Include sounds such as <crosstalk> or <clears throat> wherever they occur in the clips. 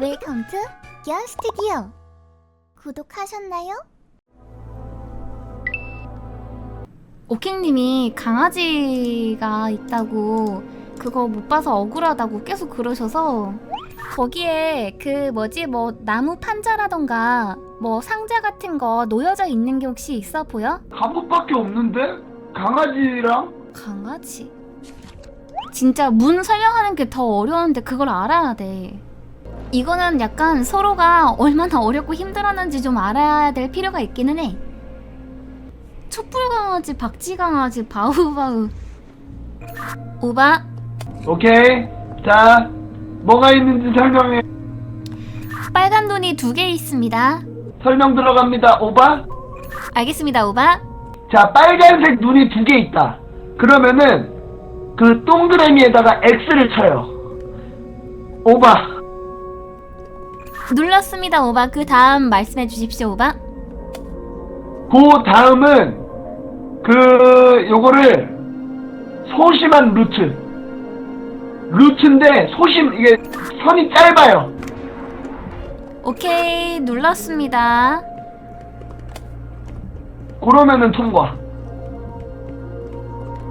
웰컴 투겨 스튜디오 구독하셨나요? 오킹님이 강아지가 있다고 그거 못 봐서 억울하다고 계속 그러셔서 거기에 그 뭐지 뭐 나무 판자라던가 뭐 상자 같은 거 놓여져 있는 게 혹시 있어 보여? 갑옷밖에 없는데? 강아지랑? 강아지? 진짜 문 설명하는 게 더 어려운데 그걸 알아야 돼. 이거는 약간 서로가 얼마나 어렵고 힘들었는지 좀 알아야 될 필요가 있기는 해. 촛불 강아지, 박쥐 강아지, 바우바우. 오바, 오케이. 자, 뭐가 있는지 설명해. 빨간 돈이 두 개 있습니다. 설명 들어갑니다. 오바? 알겠습니다, 오바. 자, 빨간색 눈이 두 개 있다. 그러면은 그 동그라미에다가 X를 쳐요. 오바. 눌렀습니다, 오바. 그 다음 말씀해 주십시오, 오바. 그 다음은 그 요거를 소심한 루트. 루트인데 소심 이게 선이 짧아요. 오케이, 눌렀습니다. 그러면은 통과.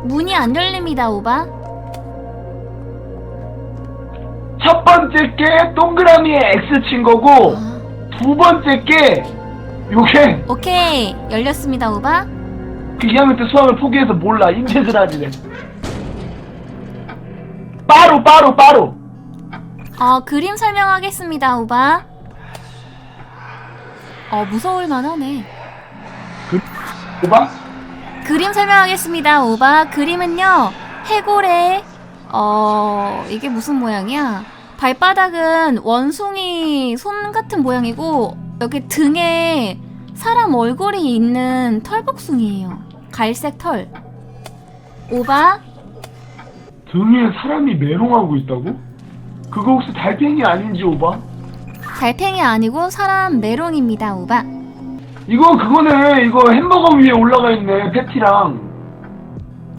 문이 안 열립니다, 오바. 첫 번째 게 동그라미에 X 친 거고 아, 두 번째 게 요게 오케이, 열렸습니다, 오바. 그 2학년 때 수학을 포기해서 몰라 인쇄를 하지래 빠로 빠로 빠로 어, 그림 설명하겠습니다, 오바. 어, 무서울 만하네. 오바? 그림 설명하겠습니다, 오바. 그림은요, 해골의, 어, 이게 무슨 모양이야? 발바닥은 원숭이 손 같은 모양이고, 여기 등에 사람 얼굴이 있는 털복숭이에요. 갈색 털. 오바, 등에 사람이 메롱하고 있다고? 그거 혹시 달팽이 아닌지 오바? 달팽이 아니고 사람 메롱입니다, 오바. 이거 그거네 이거 햄버거 위에 올라가 있네 패티랑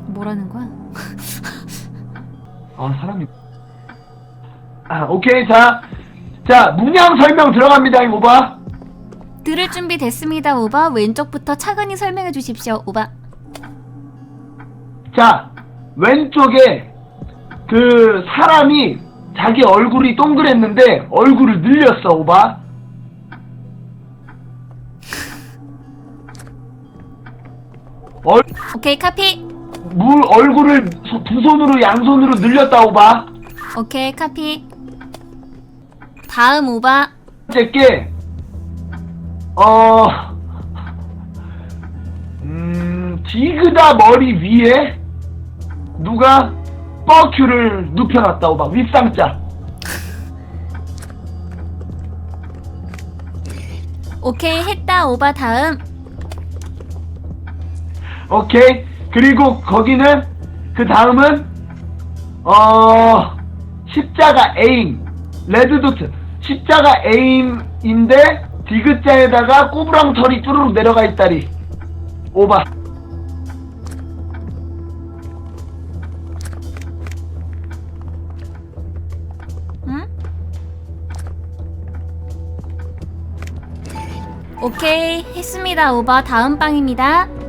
뭐라는 거야? 아 사람이 아 오케이 자자 문양 설명 들어갑니다 이 오바 들을 준비 됐습니다, 오바. 왼쪽부터 차근히 설명해 주십시오, 오바. 자 왼쪽에 그 사람이 자기 얼굴이 동그랬는데 얼굴을 늘렸어 오바 얼, 오케이, 카피. 물 얼굴을 소- 두 손으로 양손으로 늘렸다 오바 오케이, 카피. 다음 오바. 번째 어, 음, 디그다 머리 위에 누가 뻐큐를 눕혀놨다 오바 윗상자 오케이, 했다, 오바. 다음. 오케이 그리고 거기는 그 다음은 어 십자가 에임 레드도트 십자가 에임인데 디귿자에다가 꼬부랑 털이 쭈르륵 내려가 있다리 오바 응? 오케이, 했습니다, 오바. 다음 방입니다.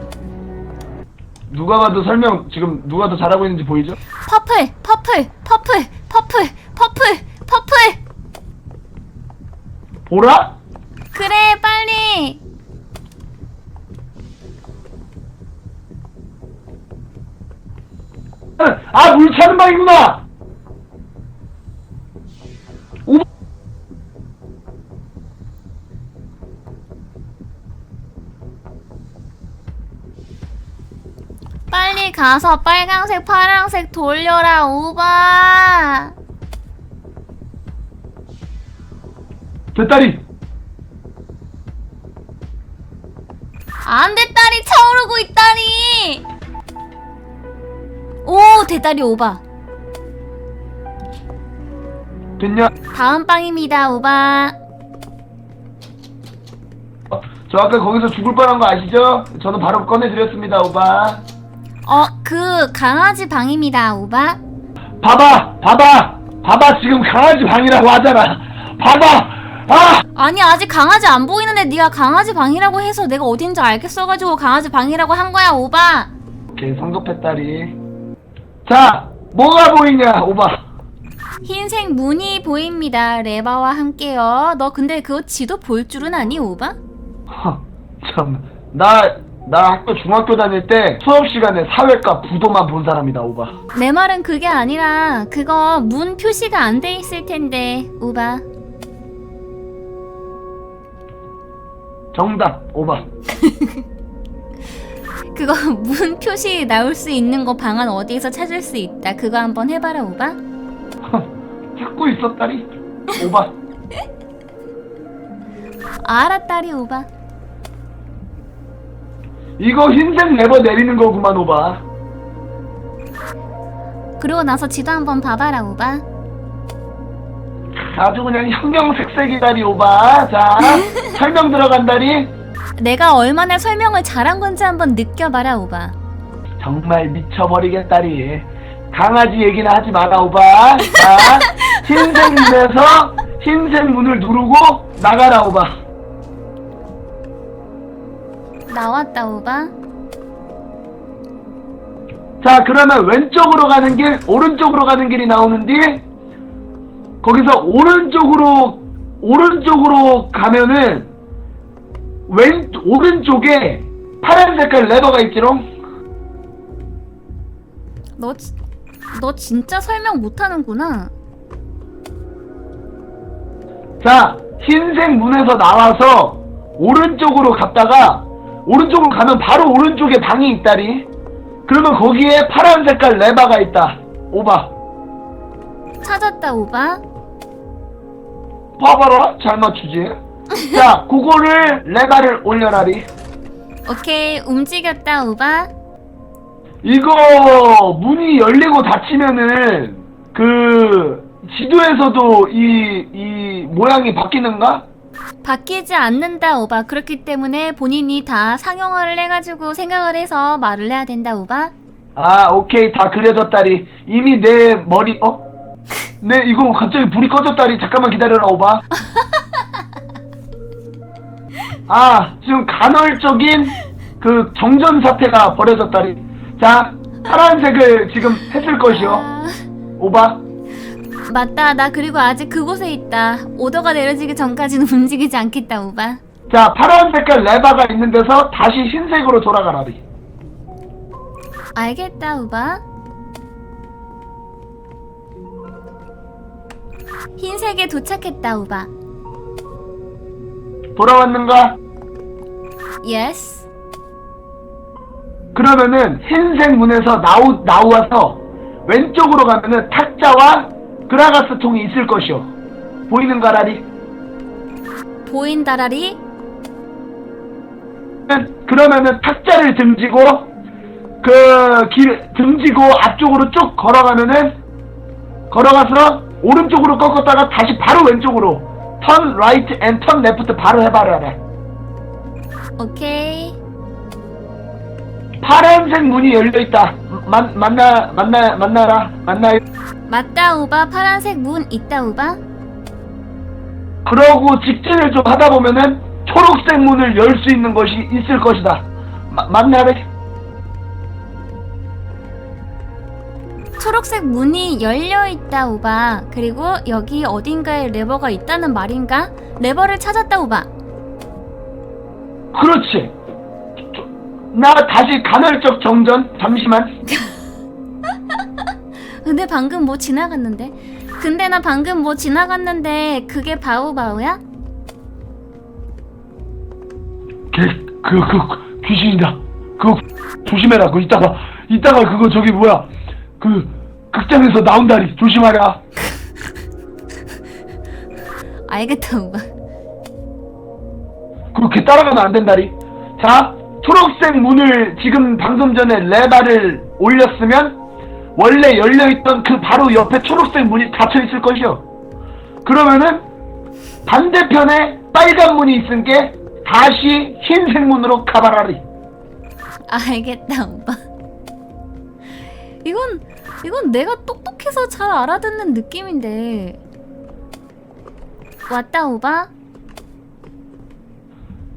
누가 봐도 설명 지금 누가 더 잘하고 있는지 보이죠? 퍼플, 퍼플, 퍼플, 퍼플, 퍼플, 퍼플. 보라? 그래, 빨리. 아 물 차는 방이구나 빨리 가서 빨강색, 파랑색 돌려라, 오바. 대다리 안 돼, 딸이 차오르고 있다니! 오, 대다리 오바. 됐냐? 다음 빵입니다, 오바. 어, 저 아까 거기서 죽을 뻔한 거 아시죠? 저는 바로 꺼내드렸습니다 오바 어, 그 강아지 방입니다, 오바. 봐봐 봐봐 봐봐 지금 강아지 방이라고 하잖아. 봐봐 아! 아니 아직 강아지 안 보이는데 네가 강아지 방이라고 해서 내가 어딘지 알겠어가지고 강아지 방이라고 한 거야 오바. 오케이 성급했 딸이 자 뭐가 보이냐 오바? 흰색 문이 보입니다 레바와 함께요. 너 근데 그거 지도 볼 줄은 아니 오바? 참나 나 학교 중학교 다닐 때 수업 시간에 사회과 부도만 본 사람이다 오바. 내 말은 그게 아니라 그거 문 표시가 안 돼 있을 텐데 오바. 정답 오바. <laughs> 그거 문 표시 나올 수 있는 거 방안 어디에서 찾을 수 있다. 그거 한번 해봐라 오바. <laughs> 찾고 딸이 오바. <laughs> 알았다리 오바 이거 흰색 레버 내리는 거구만 오바. 그러고 나서 지도 한번 봐봐라 오바. 아주 그냥 형형색색이 다리 오바. 자 <laughs> 설명 들어간다리? 내가 얼마나 설명을 잘한 건지 한번 느껴봐라 오바. 정말 미쳐버리겠다리. 강아지 얘기는 하지 마라 오바. 자 <laughs> 흰색 문에서 흰색 문을 누르고 나가라 오바 나왔다 오바. 자 그러면 왼쪽으로 가는 길 오른쪽으로 가는 길이 나오는데 거기서 오른쪽으로 오른쪽으로 가면은 왼 오른쪽에 파란 색깔 레버가 있지롱? 너, 지- 너 진짜 설명 못하는구나. 자 흰색 문에서 나와서 오른쪽으로 갔다가 오른쪽으로 가면 바로 오른쪽에 방이 있다리. 그러면 거기에 파란 색깔 레버가 있다. 오바. 찾았다 오바. 봐봐라 잘 맞추지? <laughs> 자 그거를 레바를 올려라리. 오케이 움직였다 오바. 이거 문이 열리고 닫히면은 그 지도에서도 이, 이 모양이 바뀌는가? 바뀌지 않는다 오바. 그렇기 때문에 본인이 다 상용화를 해가지고 생각을 해서 말을 해야 된다 오바. 아 오케이. 다 그려졌다리 이미 내 머리 어? <laughs> 네 이거 갑자기 불이 꺼졌다리 잠깐만 기다려라 오바. <laughs> 아 지금 간헐적인 그 정전 사태가 벌어졌다리 자 파란색을 지금 했을 것이요. 아, 오바 맞다. 나 그리고 아직 그곳에 있다. 오더가 내려지기 전까지는 <laughs> 움직이지 않겠다 오바. 자 파란 색깔 레바가 있는 데서 다시 흰색으로 돌아가라리 알겠다 오바. 흰색에 도착했다 오바. 돌아왔는가? 예스 그러면은 흰색 문에서 나오, 나와서 왼쪽으로 가면은 탁자와 그라가스 통이 있을 것이오. 보이는 가, 라리? 보인다라리 그러면은 탁자를 등지고, 그, 길, 등지고 앞쪽으로 쭉 걸어가면은, 걸어가서 오른쪽으로 꺾었다가 다시 바로 왼쪽으로, 턴 라이트 앤턴 레프트 바로 해봐라. 오케이 파란색 문이 열려 있다. 만, 만나, 만나, 만나라. 만나요. 맞다 오바 파란색 문 있다 오바 그러고 직진을 좀 하다 보면은 초록색 문을 열 수 있는 것이 있을 것이다. 마, 맞나래? 초록색 문이 열려 있다 오바 그리고 여기 어딘가에 레버가 있다는 말인가 레버를 찾았다 오바 그렇지. 저- 나 다시 간헐적 정전. 잠시만. <laughs> 근데 방금 뭐 지나갔는데 근데 나 방금 뭐 지나갔는데 그게 바오바오야 걔, 그, 그, 귀신이다. 그거 조심해라. 그거 이따가, 이따가 그거 저기 뭐야. 그, 극장에서 나온다리. 조심하라. <laughs> 알겠다 오바 그렇게 따라가면 안 된다리. 자, 초록색 문을 지금 방금 전에 레바를 올렸으면 원래 열려있던 그 바로 옆에 초록색 문이 닫혀 있을 것이요. 그러면은 반대편에 빨간 문이 있은 게 다시 흰색 문으로 가봐라리. 알겠다 오빠 이건 이건 내가 똑똑해서 잘 알아듣는 느낌인데 왔다 오바.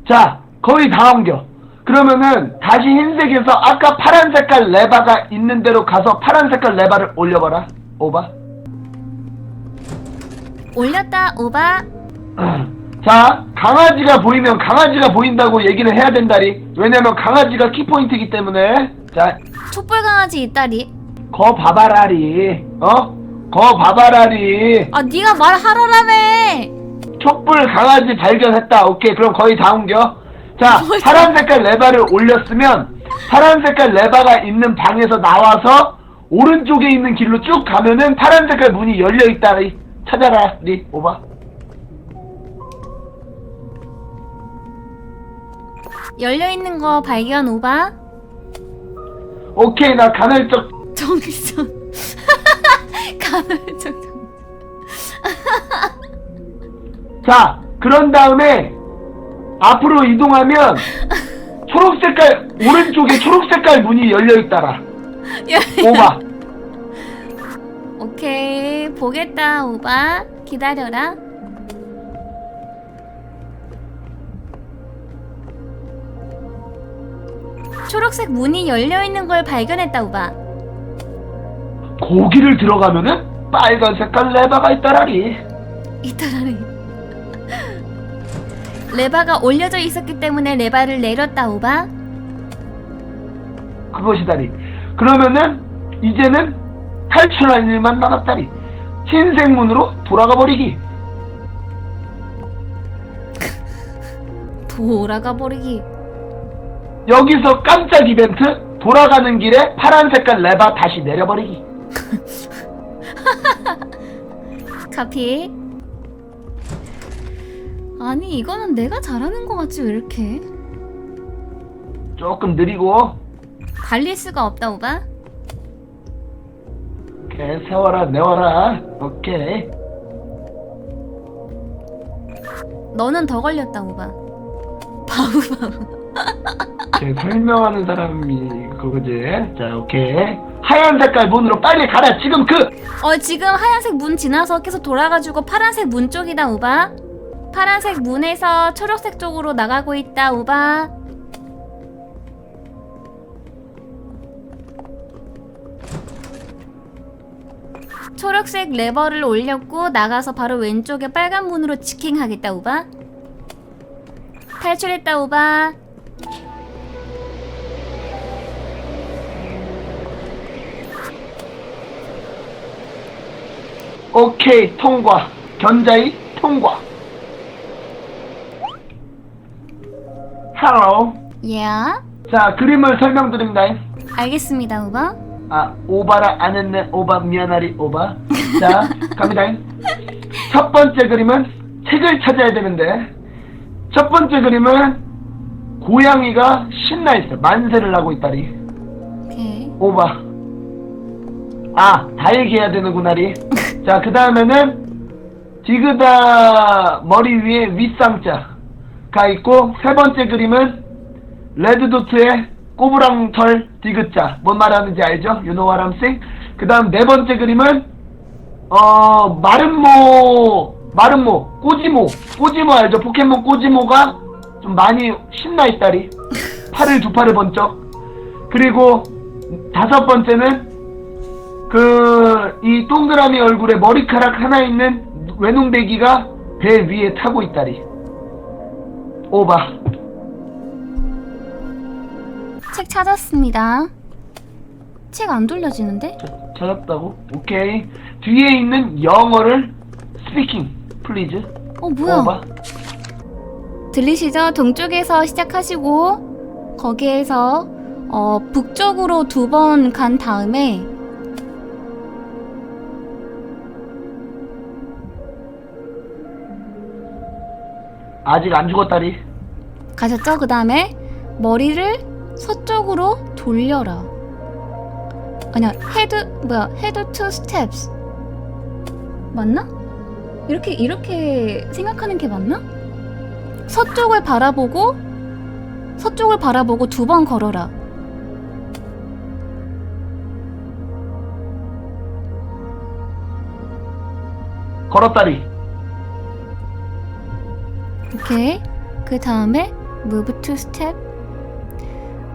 자, 거의 다 옮겨. 그러면은 다시 흰색에서 아까 파란 색깔 레바가 있는 대로 가서 파란 색깔 레바를 올려봐라. 오바. 올렸다 오바. <clears throat> 자, 강아지가 보이면 강아지가 보인다고 얘기는 해야 된다리. 왜냐면 강아지가 키포인트이기 때문에. 자, 촛불 강아지 있다리. 거 봐봐라리. 어? 거 봐봐라리. 아 네가 말하라라며. 촛불 강아지 발견했다. 오케이. 그럼 거의 다 옮겨. 자, <laughs> 뭘 파란 색깔 레바를 올렸으면 파란 색깔 레바가 있는 방에서 나와서 오른쪽에 있는 길로 쭉 가면은 파란 색깔 문이 열려 있다 리. 찾아라. 리. 오바. 열려 있는 거 발견 오바. 오케이. 나 간헐적 정선. <laughs> 간헐적. 자, 그런 다음에 앞으로 이동하면 초록 색깔 오른쪽에 초록 색깔 문이 열려 있다라. 오바. 오케이 보겠다 오바. 기다려라. 초록색 문이 열려 있는 걸 발견했다 오바. 고기를 들어가면은 빨간 색깔 레바가 있다라리. 이따라리. 레바가 올려져 있었기 때문에 레바를 내렸다 오바. 그것이다리. 그러면은 이제는 탈출할 일만 남았다리. 흰색 문으로 돌아가 버리기. <laughs> 돌아가 버리기. 여기서 깜짝 이벤트 돌아가는 길에 파란 색깔 레바 다시 내려버리기. <laughs> 카피. 아니 이거는 내가 잘하는 거 같지 왜 이렇게? 조금 느리고 달릴 수가 없다 오바. 오케이 세워라 내워라 오케이 너는 더 걸렸다 오바. <laughs> 바보. 제 설명하는 사람이 그거지. 자, 오케이. 하얀 색깔 문으로 빨리 가라. 지금 그 어 지금 하얀색 문 지나서 계속 돌아가지고 파란색 문 쪽이다 오바. 파란색 문에서 초록색 쪽으로 나가고 있다 오바. 초록색 레버를 올렸고 나가서 바로 왼쪽에 빨간 문으로 직행하겠다 오바. 탈출했다 오바. 오케이 통과. 견자이 통과. 헬로. 예. 자, 그림을 설명드립니다. 알겠습니다 오바. 아, 오바라 안 했네. 오바 미안하리 오바. 자, 갑니다. 첫 번째 그림은 책을 찾아야 되는데 첫 번째 그림은 고양이가 신나 있어. 만세를 하고 있다리. 오케이. 오바. 아, 다 얘기해야 되는구나리. 자, 그 다음에는 디그다 머리 위에 윗상자 가 있고, 세 번째 그림은 레드도트에 꼬부랑털 디귿자. 뭔 말하는지 알죠? I'm saying? 그 다음 네 번째 그림은, 어, 마름모, 마름모, 꼬지모. 꼬지모 알죠? 포켓몬 꼬지모가 좀 많이 신나 있다리. 팔을 두 팔을 번쩍. 그리고 다섯 번째는 그 이 동그라미 얼굴에 머리카락 하나 있는 외농대기가 배 위에 타고 있다리. 오바. 책 찾았습니다. 책 안 돌려지는데? 자, 찾았다고? 오케이. 뒤에 있는 영어를 스피킹 플리즈. 어 뭐야? 오바. 들리시죠? 동쪽에서 시작하시고 거기에서 어, 북쪽으로 두 번 간 다음에 아직 안 죽었다리. 가셨죠? 그 다음에 머리를 서쪽으로 돌려라. 아니야 헤드 뭐야 헤드 투 스텝스 맞나? 이렇게 이렇게 생각하는 게 맞나? 서쪽을 바라보고 서쪽을 바라보고 두 번 걸어라. 걸었다리. 오케이. 그 다음에 move to step.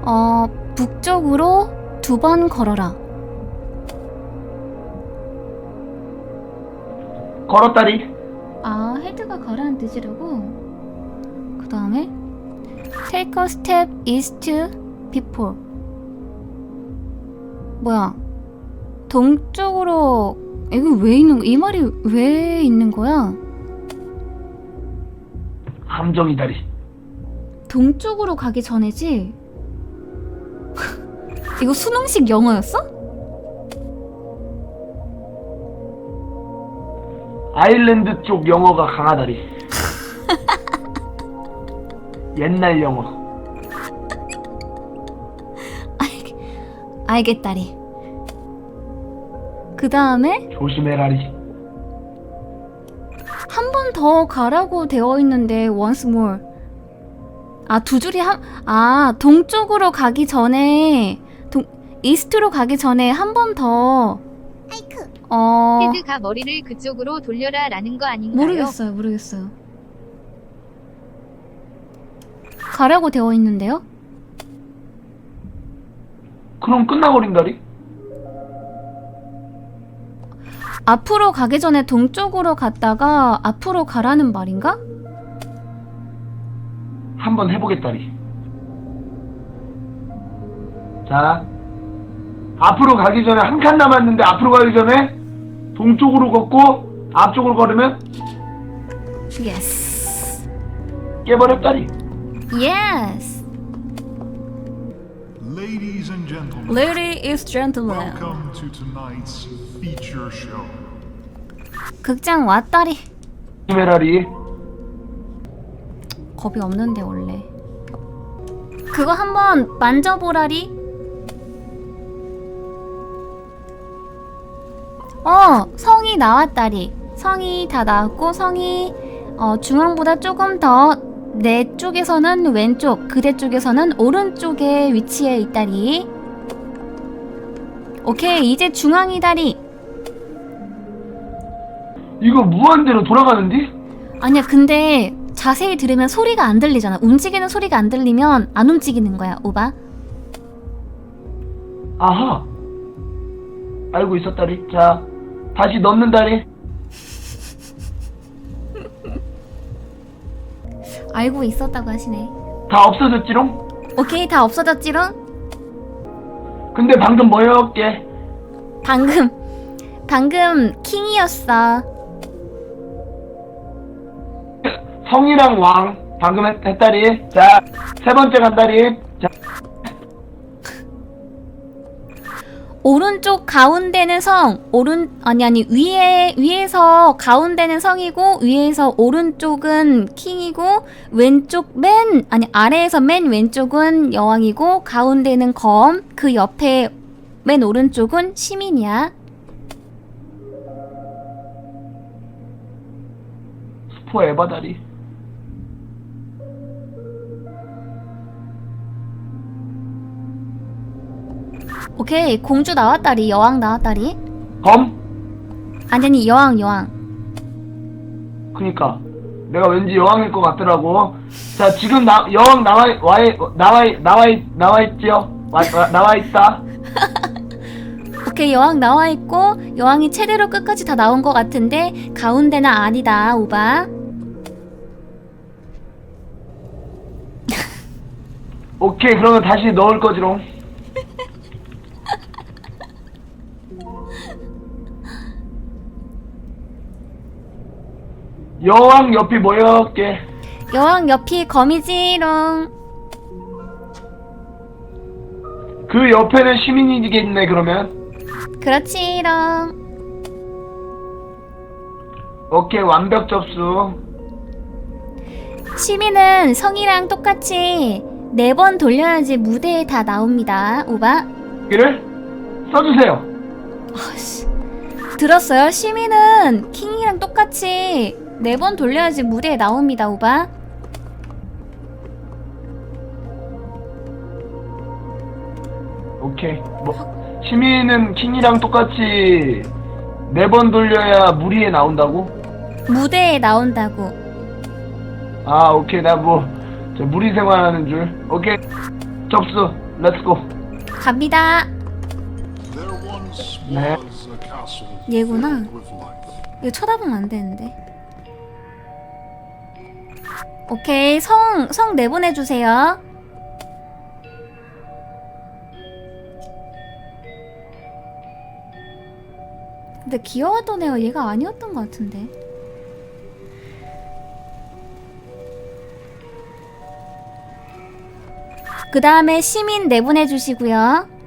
어, 북쪽으로 두 번 걸어라. 걸었다리. 아, 헤드가 가라는 뜻이라고? 그 다음에 take a step east before. 뭐야? 동쪽으로 이거 왜 있는 이 말이 왜 있는 거야? 함정이 다리. 동쪽으로 가기 전에지? <laughs> 이거 수능식 영어였어? 아일랜드 쪽 영어가 강하다리. <laughs> 옛날 영어. 알겠다리. 그 다음에 조심해라리. 더 가라고 되어 있는데 once more. 아, 두 줄이 한, 아, 동쪽으로 가기 전에, 동, 이스트로 가기 전에 한 번 더, 아이쿠. 어, 헤드가 머리를 그쪽으로 돌려라라는 거 아닌가요? 모르겠어요, 모르겠어요. 가라고 되어 있는데요? 그럼 끝나버린다리. 앞으로 가기 전에 동쪽으로 갔다가 앞으로 가라는 말인가? 한번 해보겠다리. 자, 앞으로 가기 전에 한 칸 남았는데 앞으로 가기 전에 동쪽으로 걷고 앞쪽으로 걸으면 예스. 깨버렸다리. 예스. Ladies gentlemen, Lady is gentleman. welcome to tonight's feature show. 극장 왔다리. 조심해라리. 겁이 없는데 원래. 그거 한번 만져보라리. 어, 성이 나왔다리. 성이 다 나왔고 성이 어, 중앙보다 조금 더 내 쪽에서는 왼쪽, 그대 쪽에서는 오른쪽에 위치해 있다리. 오케이, 이제 중앙이 다리. 이거 무한대로 돌아가는디? 아니야, 근데 자세히 들으면 소리가 안 들리잖아. 움직이는 소리가 안 들리면 안 움직이는 거야, 오바. 아하. 알고 있었다리. 자, 다시 넣는다리. <laughs> 알고 있었다고 하시네. 다 없어졌지롱? 오케이, 다 없어졌지롱? 근데 방금 뭐였게? 방금, 방금 킹이었어. 성이랑 왕. 방금 했, 했다리. 자, 세 번째 간다리. 자, 오른쪽 가운데는 성, 오른, 아니, 아니, 위에, 위에서 가운데는 성이고, 위에서 오른쪽은 킹이고, 왼쪽 맨, 아니, 아래에서 맨 왼쪽은 여왕이고, 가운데는 검, 그 옆에 맨 오른쪽은 시민이야. 스포 에바다리. 오케이, 공주 나왔다리, 여왕 나왔다리. 검? 아니, 아니, 여왕, 여왕. 그니까 내가 왠지 여왕일 것 같더라고. 자 지금 나 여왕 나와 와 나와 나와 나와 있지요. 와, 와, 나와 있다. <laughs> 오케이 여왕 나와 있고 여왕이 최대로 끝까지 다 나온 것 같은데 가운데는 아니다 오바 오케이 그러면 다시 넣을 거지롱. 여왕 옆이 뭐였게? 여왕 옆이 거미지롱 그 옆에는 시민이겠네 그러면. 그렇지롱 오케이 완벽 접수. 시민은 성이랑 똑같이 네 번 돌려야지 무대에 다 나옵니다 오바 여기를 써주세요. 아씨 들었어요? 시민은 킹이랑 똑같이 네 번 돌려야지 무대에 나옵니다 오바 오케이 뭐 시민은 킹이랑 똑같이 네 번 돌려야 무리에 나온다고? 무대에 나온다고 아 오케이 나뭐 무리 생활하는 줄 오케이 접수 렛츠고 갑니다. 네. 얘구나. 이거 쳐다보면 안 되는데. 오케이, 성, 성 내보내주세요. 근데 귀여웠던 애가 얘가 아니었던 것 같은데. 그 다음에 시민 내보내주시고요.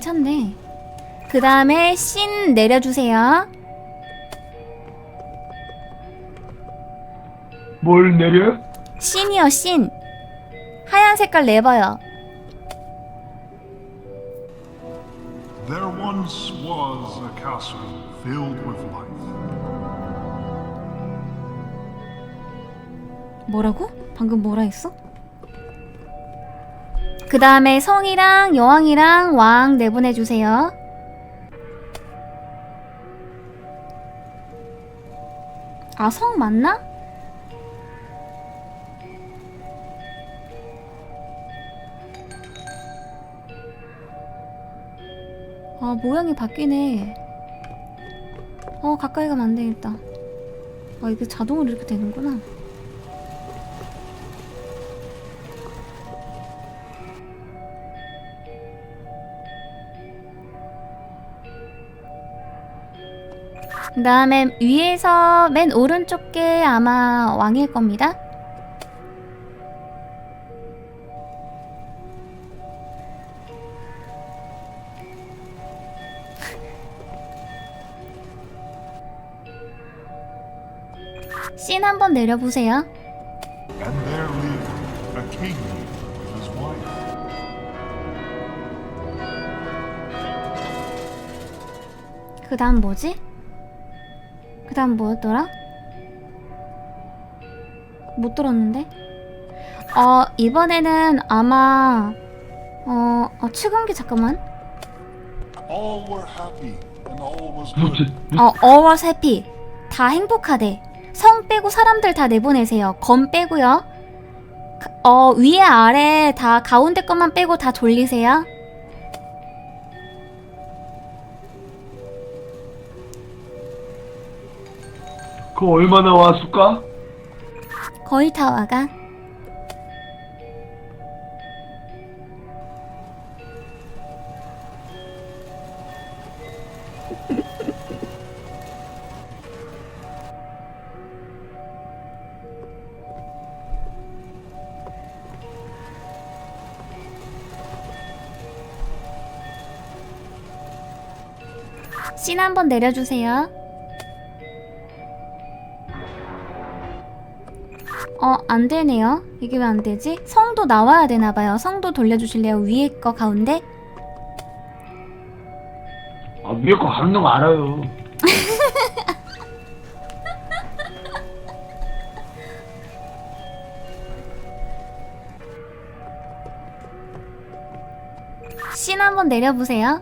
괜찮네. 그 다음에 신 내려주세요. 뭘 내려? 신이요, 신. 하얀 색깔 내봐요. There once was a castle filled with life. 뭐라고? 방금 뭐라 했어? 그 다음에 성이랑 여왕이랑 왕 내보내주세요. 아, 성 맞나? 아, 모양이 바뀌네. 어, 가까이 가면 안 되겠다. 아, 이게 자동으로 이렇게 되는구나. 그 다음에 위에서 맨 오른쪽 게 아마 왕일 겁니다. <laughs> 씬 한번 내려보세요. And there lived a king with his wife. 그 다음 뭐지? 그 다음 뭐였더라? 못 들었는데? 어, 이번에는 아마, 어, 어 추금기 잠깐만. All were happy and all was 뭐지? good. 어, 어워스 해피. 다 행복하대. 성 빼고 사람들 다 내보내세요. 검 빼고요. 가- 어, 위에 아래 다 가운데 것만 빼고 다 돌리세요. 그거 얼마나 왔을까? 거의 다 와가. 씬 한번 내려주세요. 어, 안 되네요. 이게 왜 안 되지? 성도 나와야 되나 봐요. 성도 돌려주실래요? 위에 거 가운데? 아 위에 거 감는 거 알아요 <laughs> 씬 한번 내려보세요.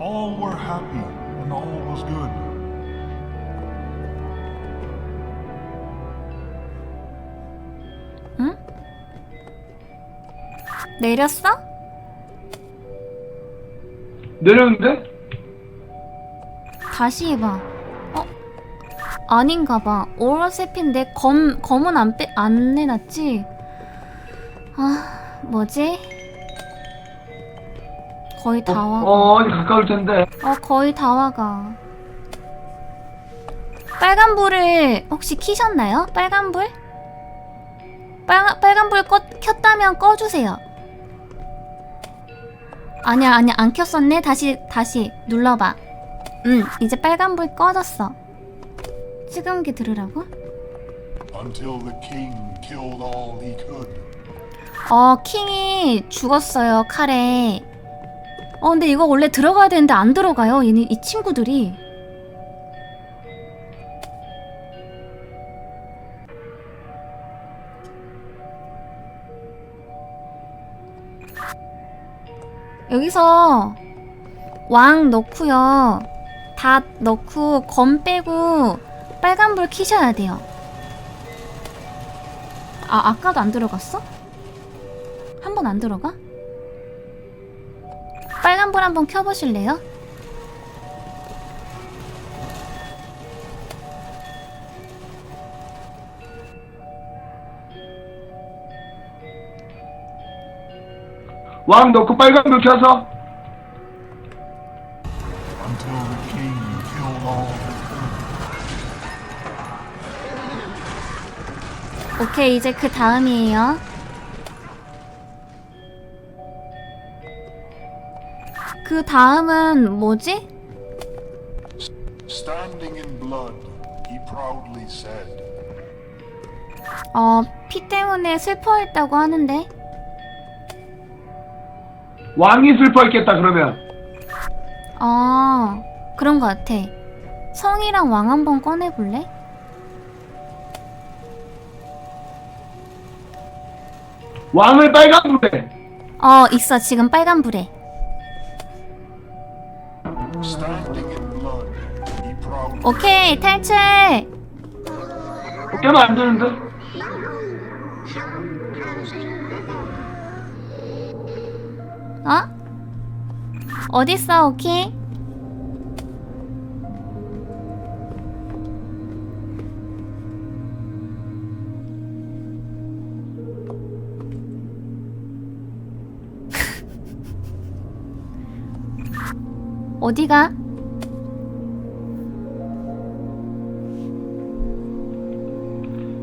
All were happy 내렸어? 내렸는데? 다시 해봐. 어? 아닌가 봐. 오로세피인데 검, 검은 안 빼, 안 내놨지? 아, 뭐지? 거의 다 어, 와. 어 어디 가까울 텐데 어, 거의 다 와가. 빨간 불을 혹시 키셨나요? 빨간 불? 빨간, 빨간 불 꺼, 켰다면 꺼주세요. 아니야, 아니야, 안 켰었네? 다시, 다시 눌러봐. 응, 이제 빨간 불 꺼졌어. 지금기 들으라고? Until the king killed all he could. 어, 킹이 죽었어요, 칼에. 어, 근데 이거 원래 들어가야 되는데 안 들어가요, 얘네, 이 친구들이. 여기서 왕 넣고요. 다 넣고 검 빼고 빨간불 켜셔야 돼요. 아 아까도 안 들어갔어? 한 번 안 들어가? 빨간불 한번 켜보실래요? 왕 넣고 빨간불 켜서 오케이 이제 그 다음이에요. 그 다음은 뭐지? Standing in blood, he proudly said, 어, 피 때문에 슬퍼했다고 하는데. 왕이 슬퍼했겠다 그러면 어, 그런 것 같아. 성이랑 왕 한번 꺼내볼래? 왕을 빨간불에 어, 있어. 지금 빨간불에. Standing in blood, he proudly 오케이, 탈출! 깨면 안 되는데 어? 어딨어, 오케이? <laughs> 어디가?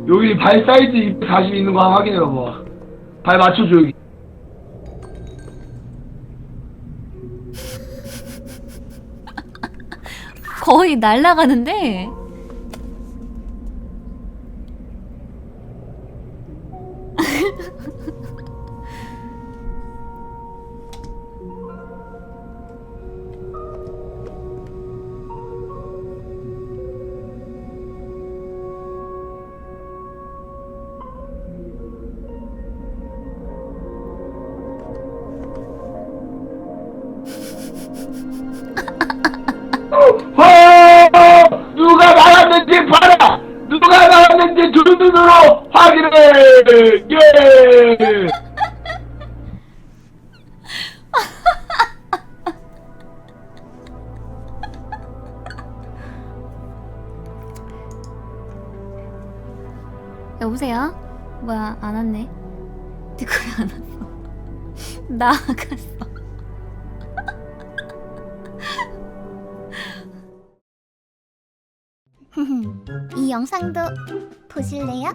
여기 발 사이즈 240 있는 거 한번 확인해 봐봐 발 맞춰줘 여기 거의 날아가는데? 예 여보세요? 뭐야, 안 왔네. 누구 안 왔어? <laughs> 나갔어. <laughs> 이 영상도 보실래요?